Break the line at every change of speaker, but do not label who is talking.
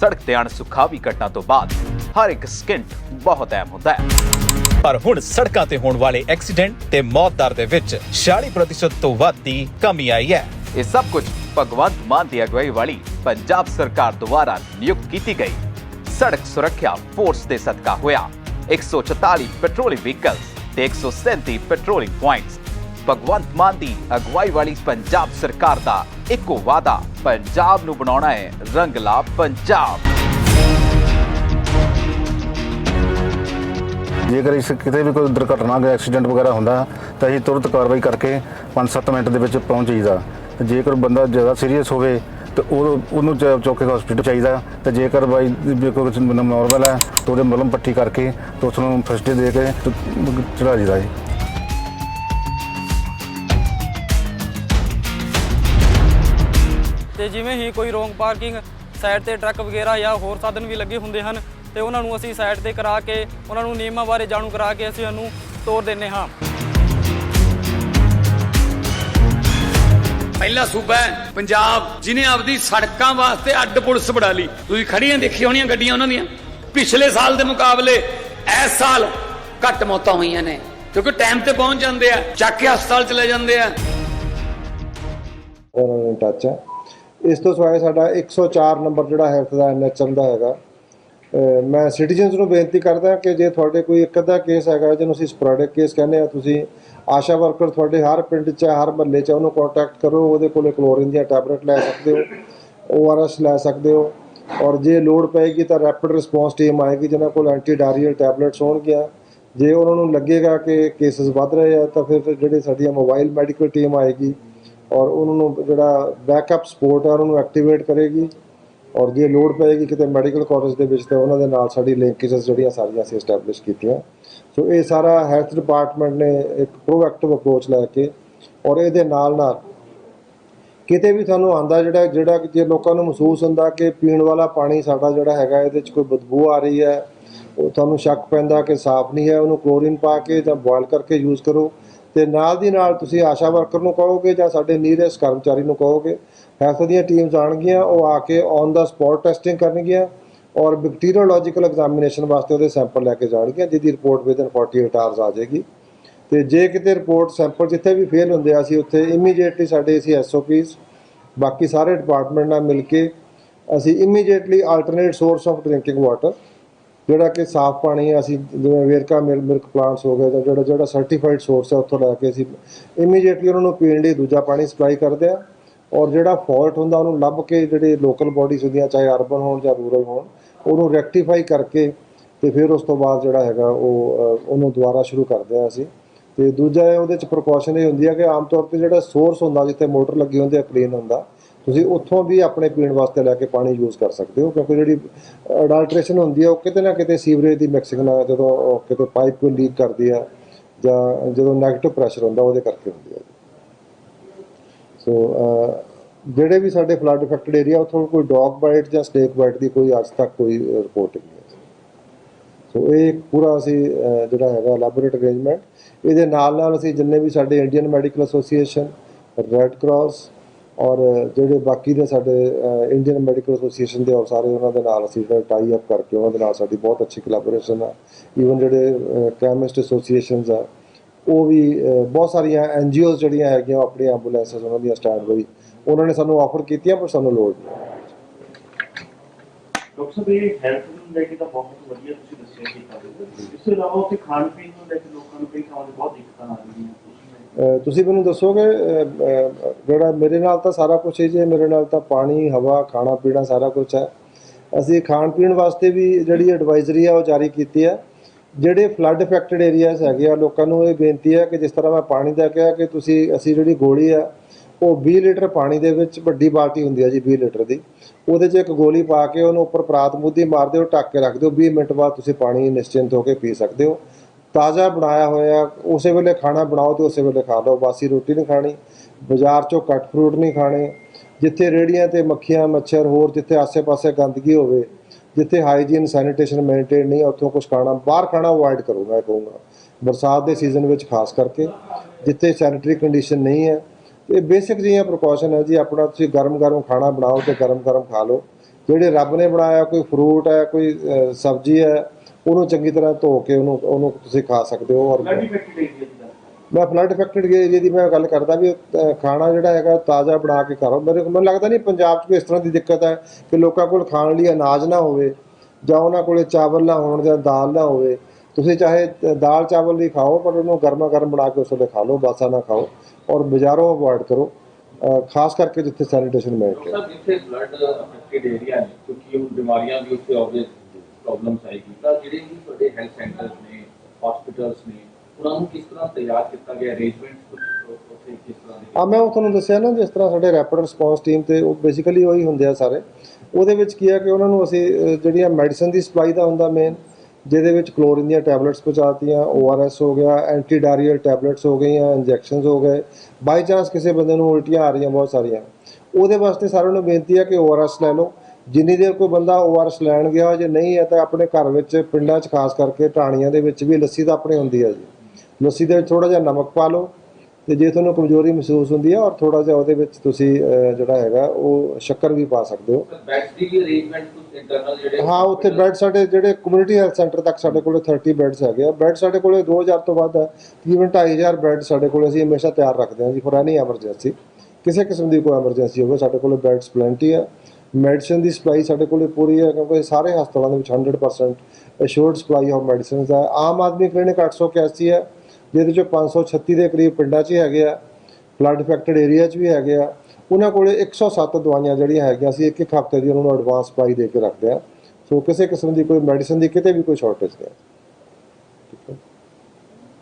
ਸੜਕ ਤੇ ਅਣਸੁਖਾਵੀ ਘਟਨਾ ਤੋਂ ਬਾਅਦ ਹਰ ਇੱਕ ਸਕਿੰਟ ਬਹੁਤ ਅਹਿਮ ਹੁੰਦਾ ਹੈ। ਪਰ ਹੁਣ ਸੜਕਾਂ ਤੇ ਹੋਣ ਵਾਲੇ ਐਕਸੀਡੈਂਟ ਤੇ ਮੌਤ ਦਰ ਦੇ ਵਿੱਚ 40% ਤੋਂ ਵੱਧ ਦੀ ਕਮੀ ਆਈ ਹੈ। ਇਹ ਸਭ ਕੁਝ ਭਗਵੰਤ ਮਾਨ ਦੀ ਅਗਵਾਈ ਵਾਲੀ ਪੰਜਾਬ ਸਰਕਾਰ ਦੁਆਰਾ ਨਿਯੁਕਤ ਕੀਤੀ ਗਈ। ਸੜਕ ਸੁਰੱਖਿਆ ਫੋਰਸ ਦੇ ਸਦਕਾ ਹੋਇਆ। 144 ਪੈਟਰੋਲਿੰਗ ਵਹੀਕਲਸ ਤੇ 137 ਪੈਟਰੋਲਿੰਗ ਪੁਆਇੰਟਸ ਭਗਵੰਤ ਮਾਨ ਦੀ ਅਗਵਾਈ ਵਾਲੀ ਪੰਜਾਬ ਸਰਕਾਰ ਦਾ ਇੱਕੋ ਵਾਅਦਾ, ਪੰਜਾਬ ਨੂੰ ਬਣਾਉਣਾ ਹੈ ਰੰਗਲਾ ਪੰਜਾਬ।
ਜੇਕਰ ਇਸ ਕਿਤੇ ਵੀ ਕੋਈ ਦੁਰਘਟਨਾ ਜਾਂ ਐਕਸੀਡੈਂਟ ਵਗੈਰਾ ਹੁੰਦਾ, ਤਾਂ ਅਸੀਂ ਤੁਰੰਤ ਕਾਰਵਾਈ ਕਰਕੇ 5-7 ਮਿੰਟ ਦੇ ਵਿੱਚ ਪਹੁੰਚ ਜਾਈਦਾ। ਜੇਕਰ ਬੰਦਾ ਜ਼ਿਆਦਾ ਸੀਰੀਅਸ ਹੋਵੇ, ਤੇ ਉਹ ਉਹਨੂੰ ਚ- ਚੁੱਕ ਕੇ ਹਸਪੀਟਲ ਚਾਹੀਦਾ। ਤੇ ਜੇਕਰ ਬਾਈ ਕੋਈ ਨਾਰਮਲ ਹੈ, ਤਾਂ ਉਹਦੇ ਮਲਮ ਪੱਟੀ ਕਰਕੇ ਤੇ ਉਸ ਨੂੰ ਫਸਟ ਦੇ ਕੇ ਤੇ ਚੜਾ ਜੀਦਾ ਜੀ
ਤੇ ਜਿਵੇਂ ਹੀ ਕੋਈ ਰੋਂਗ ਪਾਰਕਿੰਗ ਸਾਈਡ ਤੇ ਟਰੱਕ ਵਗੈਰਾ ਜਾਂ ਹੋਰ ਸਾਧਨ ਵੀ ਲੱਗੇ ਹੁੰਦੇ ਹਨ ਤੇ ਉਹਨਾਂ ਨੂੰ ਅਸੀਂ ਸਾਈਡ ਤੇ ਕਰਾ ਕੇ ਉਹਨਾਂ ਨੂੰ ਨਿਯਮਾਂ ਬਾਰੇ ਜਾਣੂ ਕਰਾ ਕੇ ਅਸੀਂ ਉਹਨੂੰ ਤੋਰ ਦਿੰਨੇ ਹਾਂ।
ਪਹਿਲਾ ਸੂਬਾ ਹੈ ਪੰਜਾਬ ਜਿਨੇ ਆਪਦੀ ਸੜਕਾਂ ਵਾਸਤੇ ਅੱਡ ਪੁਲਿਸ ਬਣਾ ਲਈ। ਤੁਸੀਂ ਖੜੀਆਂ ਦੇਖੀ ਹੋਣੀਆਂ ਗੱਡੀਆਂ ਉਹਨਾਂ ਦੀਆਂ? ਪਿਛਲੇ ਸਾਲ ਦੇ ਮੁਕਾਬਲੇ ਇਸ ਸਾਲ ਘੱਟ ਮੌਤਾਂ ਹੋਈਆਂ ਨੇ ਕਿਉਂਕਿ ਟਾਈਮ ਤੇ ਪਹੁੰਚ ਜਾਂਦੇ ਆ ਚੱਕ ਕੇ ਹਸਪਤਾਲ ਚਲੇ ਜਾਂਦੇ ਆ।
ਉਹਨਾਂ ਨੂੰ ਟੱਚ ਹੈ ਇਸ ਤੋਂ ਸਿਵਾਏ ਸਾਡਾ 104 ਨੰਬਰ ਜਿਹੜਾ ਹੈਲਥ ਦਾ ਐਨਐਚਐਮ ਦਾ ਹੈਗਾ। ਮੈਂ ਸਿਟੀਜ਼ਨਸ ਨੂੰ ਬੇਨਤੀ ਕਰਦਾ ਕਿ ਜੇ ਤੁਹਾਡੇ ਕੋਈ ਇੱਕ ਅੱਧਾ ਕੇਸ ਹੈਗਾ ਜਿਹਨੂੰ ਅਸੀਂ ਸਪੋਰੈਡਿਕ ਕੇਸ ਕਹਿੰਦੇ ਆ, ਤੁਸੀਂ ਆਸ਼ਾ ਵਰਕਰ ਤੁਹਾਡੇ ਹਰ ਪਿੰਡ 'ਚ, ਹਰ ਮਹੱਲੇ 'ਚ ਉਹਨੂੰ ਕੰਟੈਕਟ ਕਰੋ, ਉਹਦੇ ਕੋਲੇ ਕਲੋਰਿਨ ਦੀਆਂ ਟੈਬਲੇਟ ਲੈ ਸਕਦੇ ਹੋ ਓਆਰਐਸ ਲੈ ਸਕਦੇ ਹੋ ਔਰ ਜੇ ਲੋੜ ਪਏਗੀ ਤਾਂ ਰੈਪਿਡ ਰਿਸਪੌਂਸ ਟੀਮ ਆਏਗੀ ਜਿਨ੍ਹਾਂ ਕੋਲ ਐਂਟੀ ਡਾਇਰੀਅਲ ਟੈਬਲੇਟਸ ਹੋਣਗੀਆਂ। ਜੇ ਉਹਨਾਂ ਨੂੰ ਲੱਗੇਗਾ ਕਿ ਕੇਸਸ ਵੱਧ ਰਹੇ ਆ ਤਾਂ ਫਿਰ ਜਿਹੜੇ ਸਾਡੀਆਂ ਮੋਬਾਈਲ ਮੈਡੀਕਲ ਟੀਮ ਆਏਗੀ ਔਰ ਉਹਨਾਂ ਨੂੰ ਜਿਹੜਾ ਬੈਕਅਪ ਸਪੋਰਟ ਆ ਉਹਨਾਂ ਨੂੰ ਐਕਟੀਵੇਟ ਕਰੇਗੀ ਔਰ ਜੇ ਲੋੜ ਪਏਗੀ ਕਿਤੇ ਮੈਡੀਕਲ ਕਾਲਜ ਦੇ ਵਿੱਚ, ਤਾਂ ਉਹਨਾਂ ਦੇ ਨਾਲ ਸਾਡੀ ਲਿੰਕੇਜਸ ਜਿਹੜੀਆਂ ਸਾਰੀਆਂ ਅਸੀਂ ਐਸਟੈਬਲਿਸ਼ ਕੀਤੀਆਂ। ਸੋ ਇਹ ਸਾਰਾ ਹੈਲਥ ਡਿਪਾਰਟਮੈਂਟ ਨੇ ਇੱਕ ਪ੍ਰੋਐਕਟਿਵ ਅਪਰੋਚ ਲੈ ਕੇ ਔਰ ਇਹਦੇ ਨਾਲ ਨਾਲ ਕਿਤੇ ਵੀ ਤੁਹਾਨੂੰ ਆਂਦਾ ਜਿਹੜਾ ਜਿਹੜਾ ਜੇ ਲੋਕਾਂ ਨੂੰ ਮਹਿਸੂਸ ਹੁੰਦਾ ਕਿ ਪੀਣ ਵਾਲਾ ਪਾਣੀ ਸਾਡਾ ਜਿਹੜਾ ਹੈਗਾ, ਇਹਦੇ 'ਚ ਕੋਈ ਬਦਬੂ ਆ ਰਹੀ ਹੈ, ਉਹ ਤੁਹਾਨੂੰ ਸ਼ੱਕ ਪੈਂਦਾ ਕਿ ਸਾਫ਼ ਨਹੀਂ ਹੈ, ਉਹਨੂੰ ਕਲੋਰੀਨ ਪਾ ਕੇ ਜਾਂ ਬੋਇਲ ਕਰਕੇ ਯੂਜ਼ ਕਰੋ ਤੇ ਨਾਲ ਦੀ ਨਾਲ ਤੁਸੀਂ ਆਸ਼ਾ ਵਰਕਰ ਨੂੰ ਕਹੋਗੇ ਜਾਂ ਸਾਡੇ ਨੀਰੈਸਟ ਕਰਮਚਾਰੀ ਨੂੰ ਕਹੋਗੇ ਹੈਲਥ ਦੀਆਂ ਟੀਮਸ ਆਣਗੀਆਂ ਉਹ ਆ ਕੇ ਔਨ ਦਾ ਸਪੌਟ ਟੈਸਟਿੰਗ ਕਰਨਗੀਆਂ ਔਰ ਬੈਕਟੀਰੀਓਲੋਜੀਕਲ ਐਗਜ਼ਾਮੀਨੇਸ਼ਨ ਵਾਸਤੇ ਉਹਦੇ ਸੈਂਪਲ ਲੈ ਕੇ ਜਾਣਗੀਆਂ, ਜਿਹਦੀ ਰਿਪੋਰਟ ਵਿਦਨ 48 ਆਵਰਸ ਆ ਜਾਏਗੀ। ਤੇ ਜੇ ਕਿਤੇ ਰਿਪੋਰਟ ਸੈਂਪਲ ਜਿੱਥੇ ਵੀ ਫੇਲ ਹੁੰਦੇ ਆ, ਅਸੀਂ ਉੱਥੇ ਇਮੀਡੀਏਟਲੀ ਸਾਡੇ ਅਸੀਂ ਐਸਓਪੀਸ ਬਾਕੀ ਸਾਰੇ ਡਿਪਾਰਟਮੈਂਟ ਨਾਲ ਮਿਲ ਕੇ ਅਸੀਂ immediately alternate source of drinking water ਜਿਹੜਾ ਕਿ ਸਾਫ਼ ਪਾਣੀ ਹੈ, ਅਸੀਂ ਜਿਵੇਂ ਵੇਰਕਾ ਮਿਲ, ਮਿਲਕ ਪਲਾਂਟਸ ਹੋ ਗਏ ਜਾਂ ਜਿਹੜਾ ਜਿਹੜਾ ਸਰਟੀਫਾਈਡ ਸੋਰਸ ਹੈ, ਉੱਥੋਂ ਲੈ ਕੇ ਅਸੀਂ ਇਮੀਡੀਏਟਲੀ ਉਹਨਾਂ ਨੂੰ ਪੀਣ ਲਈ ਦੂਜਾ ਪਾਣੀ ਸਪਲਾਈ ਕਰਦੇ ਆ ਔਰ ਜਿਹੜਾ ਫਾਲਟ ਹੁੰਦਾ ਉਹਨੂੰ ਲੱਭ ਕੇ ਜਿਹੜੇ ਲੋਕਲ ਬਾਡੀਜ਼ ਹੁੰਦੀਆਂ, ਚਾਹੇ ਅਰਬਨ ਹੋਣ ਜਾਂ ਰੂਰਲ ਹੋਣ, ਉਹਨੂੰ ਰੈਕਟੀਫਾਈ ਕਰਕੇ ਤੇ ਫਿਰ ਉਸ ਤੋਂ ਬਾਅਦ ਜਿਹੜਾ ਹੈਗਾ ਉਹ ਉਹਨੂੰ ਦੁਬਾਰਾ ਸ਼ੁਰੂ ਕਰਦੇ ਆ ਅਸੀਂ। ਤੇ ਦੂਜਾ ਇਹ ਉਹਦੇ ਚ ਪ੍ਰੀਕਾਸ਼ਨ ਇਹ ਹੁੰਦੀ ਹੈ ਕਿ ਆਮ ਤੌਰ ਤੇ ਜਿਹੜਾ ਸੋਰਸ ਹੁੰਦਾ, ਜਿੱਥੇ ਮੋਟਰ ਲੱਗੀ ਹੁੰਦੀ ਹੈ ਕਲੀਨ ਹੁੰਦਾ ਤੁਸੀਂ ਉੱਥੋਂ ਵੀ ਆਪਣੇ ਪੀਣ ਵਾਸਤੇ ਲੈ ਕੇ ਪਾਣੀ ਯੂਜ਼ ਕਰ ਸਕਦੇ ਹੋ, ਕਿਉਂਕਿ ਜਿਹੜੀ ਅਡਲਟ੍ਰੇਸ਼ਨ ਹੁੰਦੀ ਹੈ, ਉਹ ਕਿਤੇ ਨਾ ਕਿਤੇ ਸੀਵਰੇਜ ਦੀ ਮਿਕਸਿੰਗ ਨਾਲ ਜਦੋਂ ਕਿਤੇ ਪਾਈਪ ਕੋਈ ਲੀਕ ਕਰਦੀ ਹੈ ਜਾਂ ਜਦੋਂ 네ਗੇਟਿਵ ਪ੍ਰੈਸ਼ਰ ਹੁੰਦਾ, ਉਹਦੇ ਕਰਕੇ ਹੁੰਦੀ ਹੈ। ਸੋ ਜਿਹੜੇ ਵੀ ਸਾਡੇ ਫਲੱਡ ਅਫੈਕਟਡ ਏਰੀਆ ਉੱਥੋਂ ਕੋਈ ਡੌਗ ਬਾਈਟ ਜਾਂ ਸਨੇਕ ਬਾਈਟ ਦੀ ਕੋਈ ਅੱਜ ਤੱਕ ਕੋਈ ਰਿਪੋਰਟ ਨਹੀਂ ਹੈ। ਸੋ ਇਹ ਇੱਕ ਪੂਰਾ ਅਸੀਂ ਜਿਹੜਾ ਹੈਗਾ ਲੈਬੋਰੇਟ ਅਰੇਂਜਮੈਂਟ ਇਹਦੇ ਨਾਲ ਨਾਲ ਅਸੀਂ ਜਿੰਨੇ ਵੀ ਸਾਡੇ Indian Medical Association Red Cross ਔਰ ਜਿਹੜੇ ਬਾਕੀ ਦੇ ਸਾਡੇ ਇੰਡੀਅਨ ਮੈਡੀਕਲ ਐਸੋਸੀਏਸ਼ਨ ਦੇ ਔਰ ਸਾਰੇ ਉਹਨਾਂ ਦੇ ਨਾਲ ਅਸੀਂ ਜਿਹੜਾ ਟਾਈ ਅਪ ਕਰਕੇ ਉਹਨਾਂ ਦੇ ਨਾਲ ਸਾਡੀ ਬਹੁਤ ਅੱਛੀ ਕੋਲੈਬੋਰੇਸ਼ਨ ਆ। ਈਵਨ ਜਿਹੜੇ ਕੈਮਿਸਟ ਐਸੋਸੀਏਸ਼ਨਸ ਆ, ਉਹ ਵੀ ਬਹੁਤ ਸਾਰੀਆਂ ਐਨਜੀਓਜ਼ ਜਿਹੜੀਆਂ ਹੈਗੀਆਂ ਉਹ ਆਪਣੀ ਐਂਬੂਲੈਂਸਸ ਉਹਨਾਂ ਦੀਆਂ ਸਟਾਰਟ ਹੋਈ ਉਹਨਾਂ ਨੇ ਸਾਨੂੰ ਆਫਰ ਕੀਤੀਆਂ ਪਰ ਸਾਨੂੰ ਲੋੜ ਨਹੀਂ।
ਡਾਕਟਰ ਸਾਹਿਬ, ਇਹ ਹੈਲਥ ਨੂੰ ਲੈ ਕੇ ਤਾਂ ਬਹੁਤ ਵਧੀਆ ਤੁਸੀਂ ਦੱਸਿਆ ਕਿ ਇਸ ਤੋਂ ਇਲਾਵਾ ਉੱਥੇ ਖਾਣ ਪੀਣ ਨੂੰ ਲੈ ਕੇ ਲੋਕਾਂ ਨੂੰ ਕਈ ਥਾਵਾਂ ਤੇ ਬਹੁਤ ਦਿੱਕਤਾਂ ਆ ਰਹੀਆਂ ਤੁਸੀਂ
ਮੈਨੂੰ ਦੱਸੋਗੇ ਅਹ, ਜਿਹੜਾ ਮੇਰੇ ਨਾਲ ਤਾਂ ਸਾਰਾ ਕੁਝ ਹੀ ਜੇ ਮੇਰੇ ਨਾਲ ਤਾਂ ਪਾਣੀ ਹਵਾ ਖਾਣਾ ਪੀਣਾ ਸਾਰਾ ਕੁਝ ਹੈ। ਅਸੀਂ ਖਾਣ ਪੀਣ ਵਾਸਤੇ ਵੀ ਜਿਹੜੀ ਐਡਵਾਈਜ਼ਰੀ ਆ ਉਹ ਜਾਰੀ ਕੀਤੀ ਹੈ। ਜਿਹੜੇ ਫਲੱਡ ਅਫੈਕਟਡ ਏਰੀਆਜ਼ ਹੈਗੇ ਆ ਲੋਕਾਂ ਨੂੰ ਇਹ ਬੇਨਤੀ ਹੈ ਕਿ ਜਿਸ ਤਰ੍ਹਾਂ ਮੈਂ ਪਾਣੀ ਦਾ ਕਿਹਾ ਕਿ ਤੁਸੀਂ ਅਸੀਂ ਜਿਹੜੀ ਗੋਲੀ ਆ ਉਹ 20 ਲੀਟਰ ਪਾਣੀ ਦੇ ਵਿੱਚ ਵੱਡੀ ਬਾਲਟੀ ਹੁੰਦੀ ਹੈ ਜੀ 20 ਲੀਟਰ ਦੀ। ਉਹਦੇ 'ਚ ਇੱਕ ਗੋਲੀ ਪਾ ਕੇ ਉਹਨੂੰ ਉੱਪਰ ਪਰਾਤ ਮੁੱਦੀ ਮਾਰ ਦਿਓ ਢੱਕ ਕੇ ਰੱਖ ਦਿਓ 20 ਮਿੰਟ ਬਾਅਦ ਤੁਸੀਂ ਪਾਣੀ ਨਿਸ਼ਚਿੰਤ ਹੋ ਕੇ ਪੀ ਸਕਦੇ ਹੋ। ਤਾਜ਼ਾ ਬਣਾਇਆ ਹੋਇਆ, ਉਸੇ ਵੇਲੇ ਖਾਣਾ ਬਣਾਓ ਤੇ ਉਸੇ ਵੇਲੇ ਖਾ ਲਓ। ਬਾਸੀ ਰੋਟੀ ਨਹੀਂ ਖਾਣੀ, ਬਾਜ਼ਾਰ ਚੋਂ ਕੱਟ ਫਰੂਟ ਨਹੀਂ ਖਾਣੇ। ਜਿੱਥੇ ਰੇੜੀਆਂ ਤੇ ਮੱਖੀਆਂ, ਮੱਛਰ ਹੋਰ, ਜਿੱਥੇ ਆਸੇ-ਪਾਸੇ ਗੰਦਗੀ ਹੋਵੇ, ਜਿੱਥੇ ਹਾਈਜੀਨ ਸੈਨੀਟੇਸ਼ਨ ਮੇਨਟੇਨ ਨਹੀਂ ਹੈ ਉੱਥੋਂ ਕੁਝ ਖਾਣਾ, ਬਾਹਰ ਖਾਣਾ ਅਵੋਇਡ ਕਰੋ, ਮੈਂ ਕਹੂੰਗਾ। ਬਰਸਾਤ ਦੇ ਸੀਜ਼ਨ ਵਿੱਚ ਖਾਸ ਕਰਕੇ, ਜਿੱਥੇ ਸੈਨੀਟਰੀ ਕੰਡੀਸ਼ਨ ਨਹੀਂ ਹੈ, ਇਹ ਬੇਸਿਕ ਜਿਹੀਆਂ ਪ੍ਰੀਕਾਸ਼ਨ ਹੈ ਜੀ, ਆਪਣਾ ਤੁਸੀਂ ਗਰਮ-ਗਰਮ ਖਾਣਾ ਬਣਾਓ ਤੇ ਗਰਮ-ਗਰਮ ਖਾ ਲਓ। ਜਿਹੜੇ ਰੱਬ ਨੇ ਬਣਾਇਆ, ਕੋਈ ਫਰੂਟ ਹੈ, ਕੋਈ ਸਬਜ਼ੀ ਹੈ ਉਹਨੂੰ ਚੰਗੀ ਤਰ੍ਹਾਂ ਧੋ ਕੇ ਉਹਨੂੰ ਉਹਨੂੰ ਤੁਸੀਂ ਖਾ ਸਕਦੇ ਹੋ ਔਰ ਮੈਂ ਫਲੱਡ ਇਫੈਕਟਡ ਏਰੀਆ ਦੀ ਮੈਂ ਗੱਲ ਕਰਦਾ ਵੀ ਖਾਣਾ ਜਿਹੜਾ ਹੈਗਾ ਤਾਜ਼ਾ ਬਣਾ ਕੇ ਖਾਓ ਮੇਰੇ ਮੈਨੂੰ ਲੱਗਦਾ ਨਹੀਂ ਪੰਜਾਬ 'ਚ ਕੋਈ ਇਸ ਤਰ੍ਹਾਂ ਦੀ ਦਿੱਕਤ ਹੈ ਕਿ ਲੋਕਾਂ ਕੋਲ ਖਾਣ ਲਈ ਅਨਾਜ ਨਾ ਹੋਵੇ ਜਾਂ ਉਹਨਾਂ ਕੋਲੇ ਚਾਵਲ ਨਾ ਹੋਣ ਜਾਂ ਦਾਲ ਨਾ ਹੋਵੇ। ਤੁਸੀਂ ਚਾਹੇ ਅ, ਦਾਲ ਚਾਵਲ ਵੀ ਖਾਓ ਪਰ ਉਹਨੂੰ ਗਰਮਾ ਗਰਮ ਬਣਾ ਕੇ ਉਸ ਵੇਲੇ ਖਾ ਲਓ ਬਾਸਾ ਨਾ ਖਾਓ ਔਰ ਬਾਜ਼ਾਰੋਂ ਅਵੋਇਡ ਕਰੋ। ਅ, ਖਾਸ ਕਰਕੇ ਜਿੱਥੇ ਸੈਨੀਟੇਸ਼ਨ ਕੇ
ਸਰ ਜਿੱਥੇ ਬਲੱਡ ਅਫੈਕਟਡ ਏਰੀਆ ਨੇ ਕਿਉਂਕਿ ਹੁਣ ਬਿਮਾਰੀਆਂ ਵੀ ਉੱਥੇ ਆਉਂਦੇ ਪ੍ਰੋਬਲਮਸ ਆਏਗੀ ਤਾਂ ਜਿਹੜੇ ਵੀ ਤੁਹਾਡੇ ਹੈਲਥ ਸੈਂਟਰਸ ਨੇ ਹਸਪੀਟਲਸ ਨੇ, ਉਹਨਾਂ ਨੂੰ ਕਿਸ ਤਰ੍ਹਾਂ ਤਿਆਰ ਕੀਤਾ ਗਿਆ ਅਰੇਂਜਮੈਂਟ ਕੁਝ ਉੱਥੇ ਕਿਸ ਤਰ੍ਹਾਂ ਦੇ
ਆ ਮੈਂ ਉਹ ਤੁਹਾਨੂੰ ਦੱਸਿਆ ਨਾ, ਜਿਸ ਤਰ੍ਹਾਂ ਸਾਡੇ ਰੈਪਿਡ ਰਿਸਪੌਂਸ ਟੀਮ ਤੇ ਉਹ ਬੇਸਿਕਲੀ ਉਹੀ ਹੁੰਦੇ ਆ ਸਾਰੇ। ਉਹਦੇ ਵਿੱਚ ਕੀ ਹੈ ਕਿ ਉਹਨਾਂ ਨੂੰ ਅਸੀਂ ਜਿਹੜੀਆਂ ਮੈਡੀਸਨ ਦੀ ਸਪਲਾਈ ਦਾ ਹੁੰਦਾ ਮੇਨ ਜਿਹਦੇ ਵਿੱਚ ਕਲੋਰੀਨ ਦੀਆਂ ਟੈਬਲੇਟਸ ਪਹੁੰਚਾਤੀਆਂ ORS ਹੋ ਗਿਆ ਐਂਟੀ ਡਾਇਰੀਅਲ ਟੈਬਲੇਟਸ ਹੋ ਗਈਆਂ ਇੰਜੈਕਸ਼ਨਸ ਹੋ ਗਏ। ਬਾਈ ਚਾਂਸ ਕਿਸੇ ਬੰਦੇ ਨੂੰ ਉਲਟੀਆਂ ਆ ਰਹੀਆਂ ਬਹੁਤ ਸਾਰੀਆਂ। ਉਹਦੇ ਵਾਸਤੇ ਸਾਰਿਆਂ ਨੂੰ ਬੇਨਤੀ ਹੈ ਕਿ ORS ਲੈ ਲਓ। ਜਿੰਨੀ ਦੇਰ ਕੋਈ ਬੰਦਾ ORS ਲੈਣ ਗਿਆ ਜੇ ਨਹੀਂ ਹੈ ਤਾਂ ਆਪਣੇ ਘਰ ਵਿੱਚ ਪਿੰਡਾਂ 'ਚ ਖਾਸ ਕਰਕੇ ਢਾਣੀਆਂ ਦੇ ਵਿੱਚ ਵੀ ਲੱਸੀ ਤਾਂ ਆਪਣੇ ਹੁੰਦੀ ਹੈ ਜੀ। ਲੱਸੀ ਦੇ ਵਿੱਚ ਥੋੜਾ ਜਿਹਾ ਨਮਕ ਪਾ ਲਓ ਤੇ ਜੇ ਤੁਹਾਨੂੰ ਕਮਜ਼ੋਰੀ ਮਹਿਸੂਸ ਹੁੰਦੀ ਹੈ ਔਰ ਥੋੜਾ ਜਿਹਾ ਉਹਦੇ ਵਿੱਚ ਤੁਸੀਂ ਜਿਹੜਾ ਹੈਗਾ ਉਹ ਸ਼ੱਕਰ ਵੀ ਪਾ ਸਕਦੇ ਹੋ।
ਬੈਡਸ ਦੀ ਵੀ ਅਰੇਂਜਮੈਂਟ ਕੁਝ ਇੰਟਰਨਲ ਜਿਹੜੇ
ਹਾਂ ਉੱਥੇ ਬੈੱਡ ਸਾਡੇ ਜਿਹੜੇ ਕਮਿਊਨਿਟੀ ਹੈਲਥ ਸੈਂਟਰ ਤੱਕ ਸਾਡੇ ਕੋਲੇ 30 ਬੈੱਡਸ ਹੈਗੇ ਆ। ਬੈੱਡ ਸਾਡੇ ਕੋਲੇ 2000 ਤੋਂ ਵੱਧ ਹੈ। ਤਕਰੀਬਨ 2500 ਬੈੱਡ ਸਾਡੇ ਕੋਲੇ ਅਸੀਂ ਹਮੇਸ਼ਾ ਤਿਆਰ ਰੱਖਦੇ ਹਾਂ ਜੀ ਫॉर ਐਨੀ ਐਮਰਜੈਂਸੀ ਕਿਸੇ ਕਿਸਮ ਦੀ ਕੋਈ ਐਮਰਜੈਂਸੀ ਹੋਵੇ ਸਾਡੇ ਕੋਲੇ ਬੈੱਡਸ ਪਲੈਂਟੀ ਹੈ। ਮੈਡੀਸਨ ਦੀ ਸਪਲਾਈ ਸਾਡੇ ਕੋਲੇ ਪੂਰੀ ਹੈ ਕਿਉਂਕਿ ਸਾਰੇ ਹਸਪਤਾਲਾਂ ਦੇ ਵਿੱਚ 100% ਅਸ਼ੋਰਡ ਸਪਲਾਈ ਆਫ ਮੈਡੀਸਿਨਸ ਹੈ। ਆਮ ਆਦਮੀ ਕਲੀਨਿਕ 881 ਹੈ, ਜਿਹਦੇ ਚੋਂ 536 ਦੇ ਕਰੀਬ ਪਿੰਡਾਂ 'ਚ ਹੀ ਹੈਗੇ ਆ ਫਲੱਡ ਇਫੈਕਟਡ ਏਰੀਆ 'ਚ ਵੀ ਹੈਗੇ ਆ। ਉਹਨਾਂ ਕੋਲੇ 107 ਦਵਾਈਆਂ ਜਿਹੜੀਆਂ ਹੈਗੀਆਂ ਅਸੀਂ ਇੱਕ ਇੱਕ ਹਫ਼ਤੇ ਦੀ ਉਹਨਾਂ ਨੂੰ ਐਡਵਾਂਸ ਸਪਲਾਈ ਦੇ ਕੇ ਰੱਖਦੇ ਆ। ਸੋ ਕਿਸੇ ਕਿਸਮ ਦੀ ਕੋਈ ਮੈਡੀਸਨ ਦੀ ਕਿਤੇ ਵੀ ਕੋਈ ਸ਼ਾਰਟੇਜ ਨਹੀਂ ਹੈ।